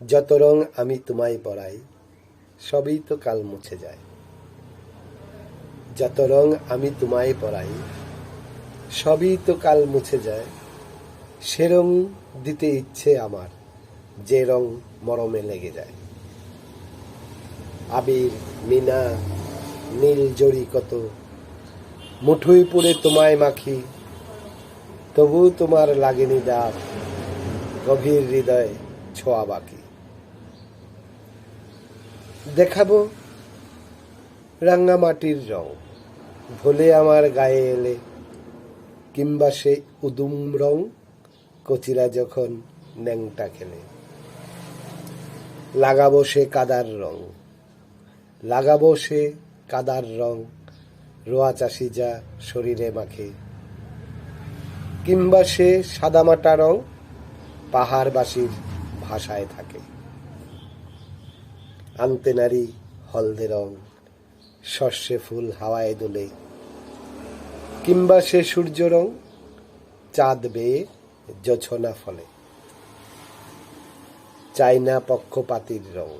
যত রং আমি তোমায় পরাই সবই তো কাল মুছে যায়। যত রং আমি তোমায় পরাই সবই তো কাল মুছে যায়। সে রং দিতে ইচ্ছে আমার, যে রং মরমে লেগে যায়। আবির, মিনা, নীল জড়ি কত, মুঠুই পুড়ে তোমায় মাখি। তবু তোমার লাগেনি দাগ, গভীর হৃদয় ছোঁয়া বাকি। দেখাবো রাঙ্গা মাটির রং। ভোলে আমার গায়ে এলে, কিংবা সে উদুম রং কচিরা যখন ন্যাংটা খেলে। লাগাবো সে কাদার রং, লাগাবো সে কাদার রং, রোয়া চাষি যা শরীরে মাখে। কিংবা সে সাদামাটা রং, পাহাড়বাসীর ভাষায় থাকে। আনতে নারী, হলদে রং শস্যে ফুল হাওয়ায় দোলে। কিংবা সে সূর্য রং, চাঁদ বেয়ে জোছনা ফলে। চাইনা পক্ষপাতির রং।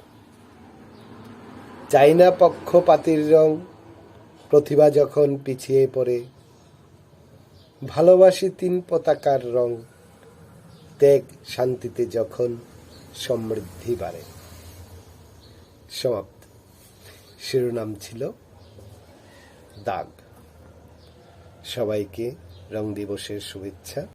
চাইনা পক্ষপাতির রং প্রতিভা যখন পিছিয়ে পড়ে, ভালোবাসি তিন পতাকার রং, ত্যাগ শান্তিতে যখন সমৃদ্ধি বাড়ে। সমাপ্ত। শিরোনাম ছিল দাগ। সবাইকে রং দিবসের শুভেচ্ছা।